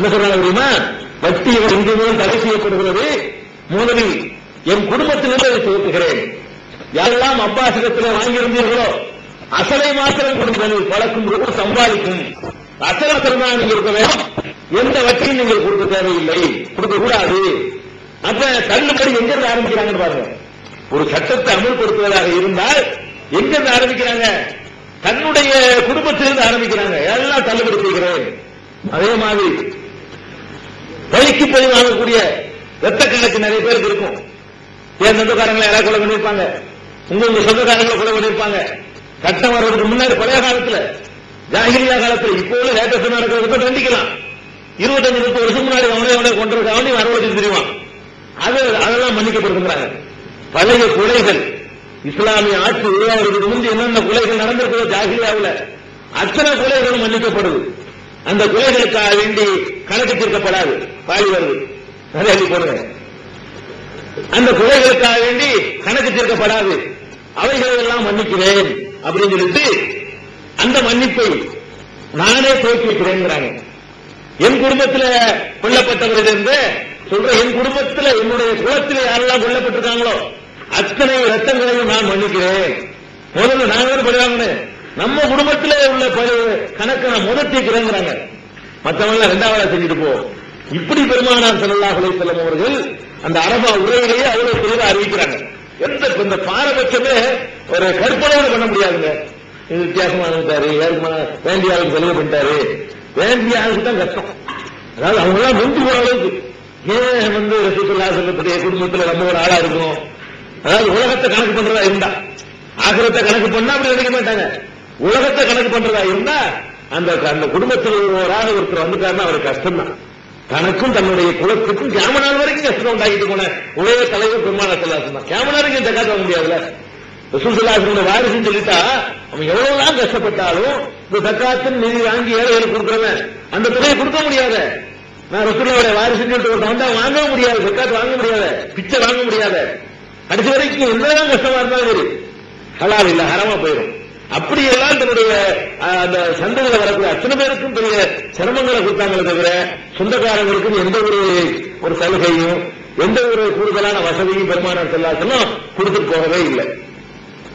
என்ன சொல்றாங்க தெரியுமா? வட்டி இன்று தடை செய்யப்படுகிறது. முதலில் என் குடும்பத்திலிருந்து அதை துவக்குகிறேன் யாரெல்லாம் அப்பாசிடத்தில் வாங்கியிருந்தீர்களோ அசலை மாத்திரம் கொடுங்கள் பழக்கும் ரூபா சம்பாதிக்கும். அசல் அசல் நீங்க இருக்க வேண்டும். எந்த வட்டியும் நீங்கள் கொடுக்க தேவையில்லை. கொடுக்க கூடாது அப்ப தள்ளுபடி எங்க இருந்து ஆரம்பிக்கிறாங்கன்னு பாருங்க. ஒரு சட்டத்தை அமல்படுத்துவதாக இருந்தால் எங்க இருந்து ஆரம்பிக்கிறாங்க? தன்னுடைய குடும்பத்திலிருந்து ஆரம்பிக்கிறாங்க. எல்லாம் தள்ளுபடி செய்கிறேன். அதே மாதிரி பழிக்கு போய் வாங்கக்கூடிய ரத்த கணக்கு நிறைய பேருக்கு இருக்கும். என் சொந்தக்காரங்களை யாராவது கொலை பண்ணிருப்பாங்க உங்க உங்க சொந்தக்காரங்களை கொலை பண்ணிருப்பாங்க சட்டம் வர்றதுக்கு முன்னாடி பழைய காலத்துல ஜாகிரியா காலத்துல இப்போ உள்ள லேட்டஸ்ட் நடக்கிறதுக்கு தண்டிக்கலாம் இருபத்தஞ்சு முப்பது வருஷம் முன்னாடி அவனே அவனே கொண்டிருக்க அவனையும் வரவழைச்சு தெரியுமா? அது அதெல்லாம் மன்னிக்கப்படுகிறாங்க பழைய கொலைகள் இஸ்லாமிய ஆட்சி உருவாகிறதுக்கு முன்பு என்னென்ன கொலைகள் நடந்திருக்கிறதோ ஜாகிரியாவில் அத்தனை கொலைகளும் மன்னிக்கப்படுது. அந்த குலைகளுக்காக வேண்டி கணக்கு தீர்க்கப்படாது பாலி வருது. நிறைய எழுதி போடுங்க அந்த குலைகளுக்காக வேண்டி கணக்கு தீர்க்கப்படாது அவைகளெல்லாம் மன்னிக்கிறேன் அப்படின்னு சொல்லிட்டு அந்த மன்னிப்பை நானே துவக்கி என் குடும்பத்துல கொல்லப்பட்டவர்கள் இருந்து சொல்ற என் குடும்பத்துல என்னுடைய குலத்தில் யாரெல்லாம் கொல்லப்பட்டிருக்காங்களோ அத்தனை ரத்தங்களையும் நான் மன்னிக்கிறேன். முதல்ல நான் வேறு நம்ம குடும்பத்திலே உள்ள கணக்கை முதட்டிக்கிறேங்கிறாங்க முதல் மற்றவங்க ரெண்டாவது செஞ்சுட்டு போ. இப்படி பெருமானார் செல்லல்லா அலைஹி அவர்கள் அந்த அரபா உரையிலேயே அவ்வளவு தெளிவா அறிவிக்கிறாங்க. எந்த இந்த பாரபட்சமே ஒரு கற்பனையோடு பண்ண முடியாதுங்க. இது வித்தியாசமா இருந்தாரு வேண்டிய ஆளுக்கு செலவு பண்ணிட்டாரு. வேண்டிய ஆளுக்கு தான் கஷ்டம். அதாவது அவங்க எல்லாம் நொந்து போற அளவுக்கு. ஏன் வந்து ரசூலுல்லா சொல்லக்கூடிய குடும்பத்துல நம்ம ஒரு ஆளா இருக்கும் அதாவது உலகத்தை கணக்கு பண்றதா இருந்தா. ஆகிரத்தை கணக்கு பண்ணா அப்படி நினைக்க மாட்டாங்க. உலகத்தை கணக்கு பண்றதா இருந்தா அந்த அந்த குடும்பத்தில் ஒருவராக ஒருத்தர் வந்துட்டாருன்னா அவருக்கு கஷ்டம் தான் தனக்கும் தன்னுடைய குலத்துக்கும் கேமனால் வரைக்கும் கஷ்டம் உண்டாக்கிட்டு போன உலக தலைவர் பெருமானத்தில் செல்லாசன் தான். கேமனாருக்கு இந்த காட்ட முடியாதுல்ல. ரசூலுல்லாஹினுடைய வாரிசுன்னு சொல்லிட்டா அவன் எவ்வளவுதான் கஷ்டப்பட்டாலும் இந்த தக்காத்தின் நிதி வாங்கி ஏழைகளுக்கு கொடுக்குறவன் அந்த தொகையை கொடுக்க முடியாத. நான் ரசூல்லாவுடைய வாரிசுன்னு சொல்லிட்டு ஒரு வந்தா வாங்க முடியாது தக்காத்து வாங்க முடியாத பிச்சை வாங்க முடியாத. கடைசி வரைக்கும் என்னதான் கஷ்டமா இருந்தாலும் சரி. ஹலால் இல்ல ஹரமா போயிடும். அப்படியெல்லாம் தன்னுடைய அந்த சந்தைகளை வரக்கூடிய அத்தனை பேருக்கும் பெரிய சிரமங்களை கொடுத்தாங்களே தவிர சொந்தக்காரங்களுக்கும் எந்த ஒரு ஒரு சலுகையும் எந்த ஒரு கூடுதலான வசதியும் பெருமானார் செல்லாசலும் கொடுத்துட்டு போகவே இல்லை.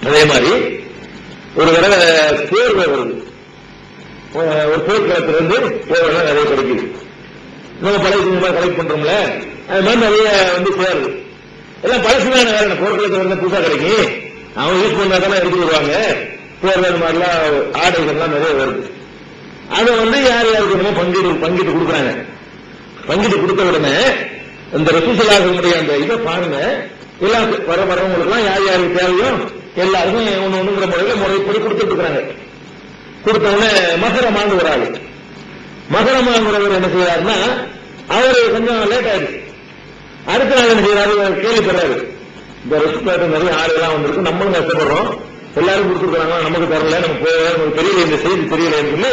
அதே மாதிரி ஒரு தடவை தேர்வு வருது. ஒரு போர்க்களத்திலிருந்து இருந்து நிறைய கிடைக்குது. நம்ம பழைய சினிமா கலெக்ட் பண்றோம்ல அது மாதிரி நிறைய வந்து சேருது. எல்லாம் பழசுதான வேற போர்க்களத்தில் இருந்தா புதுசா கிடைக்கும். அவங்க யூஸ் பண்ணா தானே எடுத்து வருவாங்க. தேர்வு மாதிரிலாம் ஆடைகள்லாம் நிறைய வருது. அதை வந்து யார் யாருக்கு என்னமோ பங்கிட்டு பங்கிட்டு கொடுக்குறாங்க. பங்கிட்டு கொடுத்த உடனே இந்த ரசூசலாசனுடைய அந்த இதை பாருங்க. எல்லா வர வரவங்களுக்குலாம் யார் யாருக்கு தேவையோ எல்லாருக்கும் ஒன்று ஒண்ணுங்கிற முறையில முறைப்படி கொடுத்துட்டு இருக்கிறாங்க. கொடுத்த உடனே மகரமான்னு ஒரு ஆளு. மகரமாங்கிறவர் என்ன செய்யறாருன்னா அவரு கொஞ்சம் லேட் ஆயிடுச்சு. அடுத்த நாள் என்ன செய்யறாரு கேள்விப்படுறாரு. இந்த ரெஸ்ட் நிறைய ஆளுலாம் வந்திருக்கு. நம்மளும் கஷ்டப்படுறோம். எல்லாரும் கொடுத்துருக்காங்க நமக்கு தரல நமக்கு போய் நமக்கு தெரியல இந்த செய்தி தெரியலன்னு சொல்லி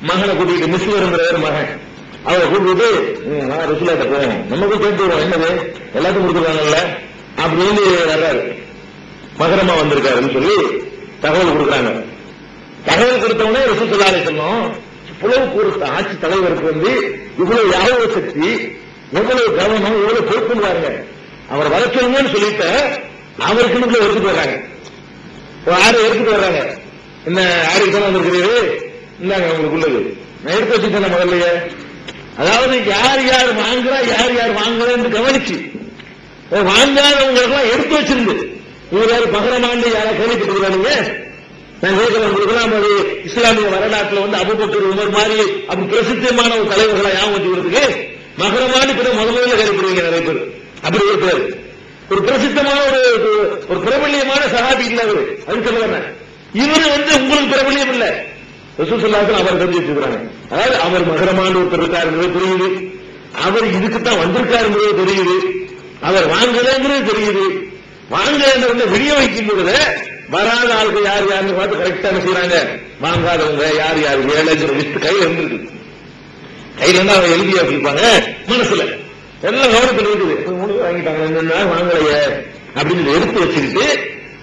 மகனை கூட்டிட்டு மிஸ் வருங்கிறவர் மகன். அவரை கூட்டிட்டு நான் ரிசுலாட்ட போவோம் நமக்கும் சேர்த்து வரும் என்னது? எல்லாத்தையும் கொடுத்துருக்காங்கல்ல? அப்படின்னு வர்றாரு. மகரமா வந்திருக்காருன்னு சொல்லி தகவல் கொடுக்குறாங்க. தகவல் கொடுத்தவனே ரசூத்துல்லாலே சொன்னோம். புலவு கூறுத்த ஆட்சி தலைவருக்கு வந்து இவ்வளவு யாதவ சக்தி எவ்வளவு கவனம் எவ்வளவு பொறுப்புன்னு பாருங்க. அவர் வளர்க்கணும்னு சொல்லிட்டு அவருக்கு முன்ன எடுத்துட்டு வர்றாங்க. ஆறு எடுத்துட்டு வர்றாங்க. என்ன ஆறு தானே வந்திருக்கிறீரு? இந்தாங்க உங்களுக்கு உள்ளது நான் எடுத்து வச்சுட்டேன் முதல்லையே. அதாவது யார் யார் வாங்குறா யார் யார் வாங்குறேன்னு கவனிச்சு. வாங்காதவங்களுக்கெல்லாம் எடுத்து வச்சிருந்து. இவர் யாரு பகரமாண்டு யாரை கேள்விப்பட்டிருக்கானுங்க நான் கேட்கிறேன் உங்களுக்கெல்லாம் அது இஸ்லாமிய வரலாற்றுல வந்து அபுபக்கர் உமர் மாதிரி அப்படி பிரசித்தமான ஒரு தலைவர்களை ஞாபகம் வச்சுக்கிறதுக்கு மகரமாண்டு பிற முதல்ல கேள்விப்படுவீங்க நிறைய பேர். அப்படி இருக்கிறாரு ஒரு பிரசித்தமான ஒரு ஒரு பிரபல்யமான சகாபி இல்ல அவரு. அது சொல்லுறேன் இவரு வந்து உங்களுக்கு பிரபல்யம் இல்ல. ரசூசல்லாசன் அவர் தெரிஞ்சு வச்சுக்கிறாங்க அதாவது அவர் மகரமான ஒருத்தர் இருக்காருங்கிறது புரியுது. அவர் இதுக்கு தான் வந்திருக்காருங்கிறது தெரியுது அவர் வாங்கலைங்கிறது தெரியுது. வாங்கலைன்றத விடிய பொழுது வராத ஆளுக்கு யார் யாருன்னு பார்த்து கரெக்டா செய்யறாங்க வாங்காதவங்க யார் யார்? ஏழைங்கிற லிஸ்ட் கையில் இருந்திருக்கு. கையில இருந்தா அவங்க எழுதி வச்சிருப்பாங்க. மனசுல. எல்லாம் கவனத்தில் இருக்குது வாங்கிட்டாங்க ரெண்டு நாள் வாங்கலையே அப்படின்னு எடுத்து வச்சுக்கிட்டு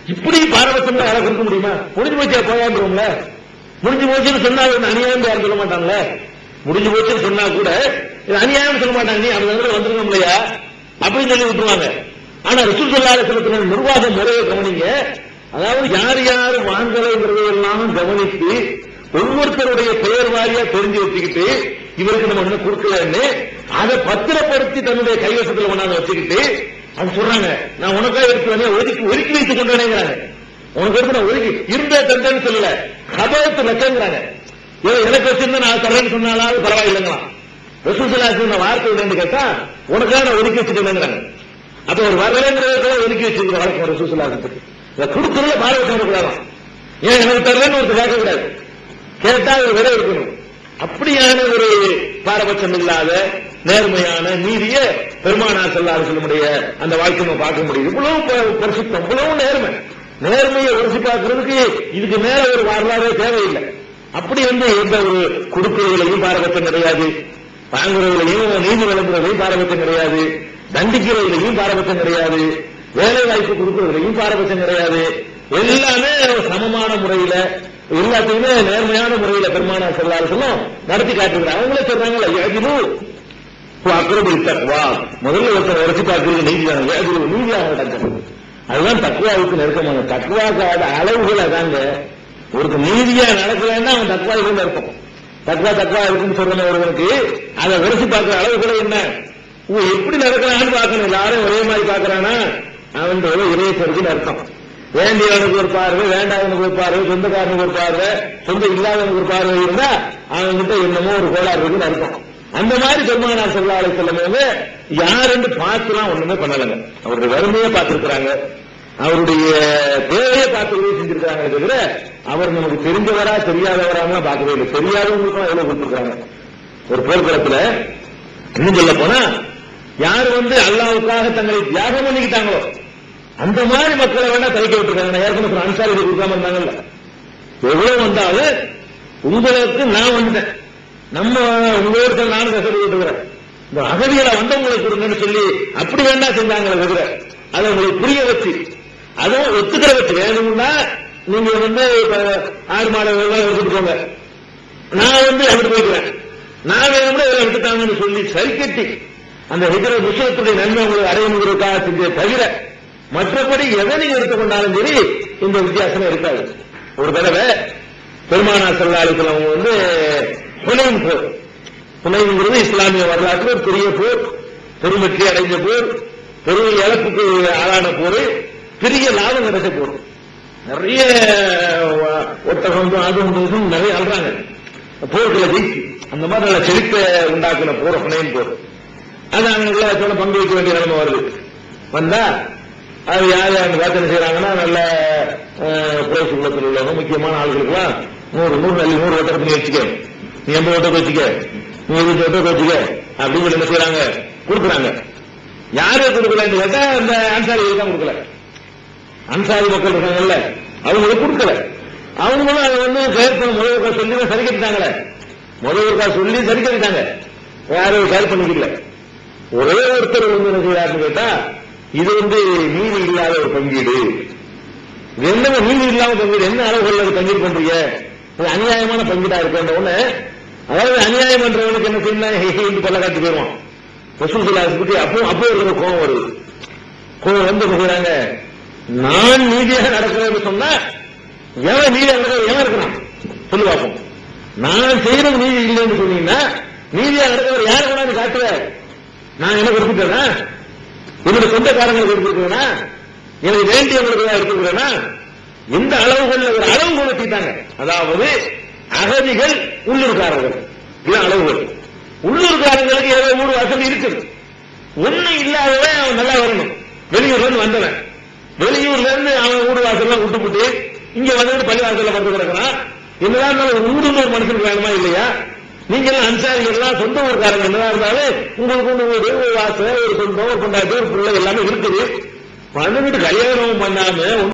இப்படி பாரபட்சம் யாரை கொடுக்க முடியுமா? முடிஞ்சு போச்சா போயாண்டுருவோம்ல முடிஞ்சு போச்சுன்னு சொன்னா அநியாயம் யாரும் சொல்ல மாட்டாங்களே? முடிஞ்சு போச்சுன்னு சொன்னா கூட இது அநியாயம் சொல்ல மாட்டாங்க. நீ அந்த இடத்துல வந்துருக்கோம் இல்லையா? அப்படின்னு சொல்லி விட்டுருவாங்க. ஆனா ரிசூல் சொல்லாத சிலத்தின நிர்வாக முறையை கவனிங்க. அதாவது யார் யார் வாங்கலைங்கிறதையெல்லாம் கவனித்து ஒவ்வொருத்தருடைய பெயர் வாரியா தெரிஞ்சு வச்சுக்கிட்டு இவருக்கு நம்ம என்ன கொடுக்கலன்னு அதை பத்திரப்படுத்தி தன்னுடைய கைவசத்துல கொண்டாந்து வச்சுக்கிட்டு அது சொல்றாங்க நான் உனக்காக எடுத்து ஒதுக்கி ஒதுக்கி வைத்துக் கொண்டேனேங்கிறாங்க. உனக்கு எடுத்து நான் ஒதுக்கி இருந்த தந்தேன்னு சொல்லல கபத்து லட்சங்கிறாங்க ஏதோ எனக்கு வச்சிருந்தா நான் தரேன்னு சொன்னாலும் பரவாயில்லைங்களாம் ரசூசலா சொன்ன வார்த்தை என்னன்னு கேட்டா உனக்காக நான் ஒதுக்கி வச்சுட்டேங்கிறாங்க அப்ப ஒரு வரலங்கிறத ஒதுக்கி வச்சிருக்கிற வழக்கம் ரசூசலா இதை கொடுக்கறதுல பாரபட்சம் இருக்கக்கூடாது ஏன் எனக்கு தரலன்னு ஒருத்தர் கேட்க கூடாது கேட்டா ஒரு விலை இருக்கணும். அப்படியான ஒரு பாரபட்சம் இல்லாத நேர்மையான நீதிய பெருமானார் செல்லாது சொல்லமுடைய அந்த வாழ்க்கை நம்ம பார்க்க முடியும் இவ்வளவு பரிசுத்தம் இவ்வளவு நேர்மை. நேர்மையை உரிசி பார்க்கறதுக்கு இதுக்கு மேல ஒரு வரலாறே தேவையில்லை. அப்படி வந்து எந்த ஒரு கொடுக்கிறதுலையும் பாரபட்சம் கிடையாது. வாங்குறதுலையும் நீதி வழங்குறதுலையும் பாரபட்சம் கிடையாது. தண்டிக்கிறதுலையும் பாரபட்சம் கிடையாது. வேலை வாய்ப்பு கொடுக்கறதுலையும் பாரபட்சம் கிடையாது. எல்லாமே சமமான முறையில எல்லாத்தையுமே நேர்மையான முறையில பெருமானார் சொல்லும் நடத்தி காட்டுகிறாங்க அவங்களே சொல்றாங்கல்ல யாஜிலு அக்ரபு தக்வா முதல்ல ஒருத்தர் உரைச்சு பார்க்கறது நீதியான யாஜிலு நீதியாக நடக்கிறது அதுதான் தக்குவாவுக்கு நெருக்கமான தக்குவாக்காத அளவுகள் அதாங்க. ஒரு நீதியா நடக்கலன்னா அவன் தக்குவா இருக்குன்னு இருக்கும் தக்குவா தக்குவா இருக்குன்னு சொல்ற ஒருவனுக்கு அதை உரைச்சு பார்க்கிற அளவுகளை என்ன? எப்படி நடக்கிறான்னு பார்க்கணும்? எல்லாரும் ஒரே மாதிரி பார்க்கறானா? அவன் இறையச்சருக்கு அர்த்தம் வேண்டியவனுக்கு ஒரு பார்வை வேண்டாதவனுக்கு ஒரு பார்வை சொந்தக்காரனுக்கு ஒரு பார்வை சொந்த இல்லாதவனுக்கு ஒரு பார்வை இருந்தா அவன்கிட்ட என்னமோ ஒரு கோளாறு இருக்குன்னு அர்த்தம். அந்த மாதிரி பெருமானா சொல்லாலை சொல்லும்போது யாருன்னு பார்த்துலாம் ஒண்ணுமே பண்ணலைங்க. அவருடைய வறுமையை பார்த்திருக்கிறாங்க. அவருடைய தேவையை பார்த்து உதவி செஞ்சிருக்காங்க தவிர அவர் நமக்கு தெரிஞ்சவரா தெரியாதவரான்னு பார்க்கவே இல்லை. தெரியாதவங்களுக்கும் எவ்வளவு கொடுத்துருக்காங்க ஒரு போர்க்களத்துல இன்னும் சொல்ல போனா யார் வந்து அல்லாவுக்காக தங்களை தியாகம் பண்ணிக்கிட்டாங்களோ அந்த மாதிரி மக்களை வேணா தவிக்க விட்டுருக்காங்க. நான் ஏற்கனவே அன்சாரி கொடுக்காம இருந்தாங்கல்ல. எவ்வளவு வந்தாலும் உங்களுக்கு நான் வந்துட்டேன். நம்ம உங்களுக்கு நானும் கஷ்டப்பட்டு இருக்கிறேன் இந்த அகதிகளை வந்தவங்களுக்கு கொடுங்கன்னு சொல்லி அப்படி வேண்டாம் செஞ்சாங்களே தவிர அதை உங்களுக்கு புரிய வச்சு அதுவும் ஒத்துக்கிற வச்சு வேணும்னா நீங்க வந்து ஆறு மாத விவரம் போங்க. நான் வந்து எடுத்து போய்க்கிறேன். நான் வேணும்னா இதில் எடுத்துட்டாங்கன்னு சொல்லி சரி கட்டி அந்த ஹிஜர விஷயத்துடைய நன்மை உங்களுக்கு அடையணுங்கிறதுக்காக செஞ்ச தவிர மற்றபடி எதை நீங்க எடுத்துக்கொண்டாலும் சரி இந்த வித்தியாசமே இருக்காது. ஒரு தடவை பெருமானா செல்லாளுக்கு அவங்க வந்து புனையும் போர். புனைவுங்கிறது இஸ்லாமிய வரலாற்றில் ஒரு பெரிய போர். பெருமற்றி அடைஞ்ச போர். பெரிய இழப்புக்கு ஆளான போர். பெரிய லாபம் கிடைச்ச போர். நிறைய ஒட்டகம் ஆகும் நிறைய அல்றாங்க போர்களை ஜெயிச்சு அந்த மாதிரி நல்ல செழிப்பை உண்டாக்குன போர் புனையும் போர். அது அவங்களுக்குள்ள சொல்ல பங்கு வைக்க வேண்டிய நிலைமை வருது? வந்தா அது யார் யார் வேத்தனை செய்யறாங்கன்னா நல்ல புரட்சி குலத்தில் உள்ளவங்க முக்கியமான ஆளுகளுக்குலாம் நூறு நூறு நல்ல நூறு வட்டத்தை நீ வச்சுக்க. நீ எண்பது வட்டத்தை வச்சுக்க நீ இருபது வட்டத்தை வச்சுக்க அப்படின்னு சொல்லி என்ன செய்யறாங்க கொடுக்குறாங்க. யாரு கொடுக்கலன்னு கேட்டா அந்த அன்சாரிகளுக்கு தான் கொடுக்கல. அன்சாரி மக்கள் இருக்காங்கல்ல அவங்களுக்கு கொடுக்கல. அவங்களும் அதை வந்து செயற்படும் முதல்வர்கள் சொல்லி சரி கட்டிட்டாங்களே. முதல்வர்கள் சொல்லி சரி கட்டிட்டாங்க. யாரும் செயல் பண்ணிக்கல ஒரே ஒருத்தர் வந்து என்ன செய்யறாருன்னு கேட்டா இது வந்து நீதி இல்லாத ஒரு பங்கீடு. இது என்ன நீதி இல்லாம பங்கீடு? என்ன அளவுகள் அது பங்கீடு பண்றீங்க? அது அநியாயமான பங்கீடா இருக்கின்ற உடனே அதாவது அநியாயம் பண்றவனுக்கு என்ன செய்யணும் கொள்ள காட்டி போயிடுவான். ரசூல் சலாஸ் பத்தி அப்போ அப்போ ஒரு கோபம் வருது. கோபம் வந்து என்ன நான் நீதியாக நடக்கிறேன்னு சொன்னா எவன் நீதியாக இருக்கிற எவன் இருக்கிறான் சொல்லி பார்ப்போம். நான் செய்யறது நீதி இல்லைன்னு சொன்னீங்கன்னா நீதியா நடக்கிறவர் யாரை கொண்டாந்து காட்டுற நான் என்ன கொடுத்துட்டேன்னா என்னுடைய சொந்தக்காரங்களுக்கு கொடுத்துருக்கேனா எனக்கு வேண்டியவங்களுக்கு தான் எடுத்துக்கிறேனா இந்த அளவுகள் ஒரு அளவு கொடுத்திட்டாங்க அதாவது அகதிகள் உள்ளூர்காரர்கள். இது அளவுகள். உள்ளூர்காரங்களுக்கு ஏதோ மூணு வசதி இருக்குது. ஒண்ணு இல்லாதவன் அவன் நல்லா வரணும். வெளியூர்ல இருந்து வந்தவன். வெளியூர்ல இருந்து அவன் வீடு வாசல்லாம் விட்டுப்புட்டு இங்க வந்து பள்ளி வாசல்ல வந்து கிடக்கிறான். என்னதான் இருந்தாலும் ஒரு மனுஷனுக்கு வேணுமா இல்லையா? நீங்கள் எல்லாம் சொந்த ஊர்காரங்க என்னதான் இருந்தாலும் உங்களுக்கு ஒண்ணு வீடு ஒரு வாசல் ஒரு சொந்தம் ஒரு கொண்டாட்டம் ஒரு பிள்ளை எல்லாமே இருக்குது. பண்ணிட்டு கல்யாணம் பண்ணாம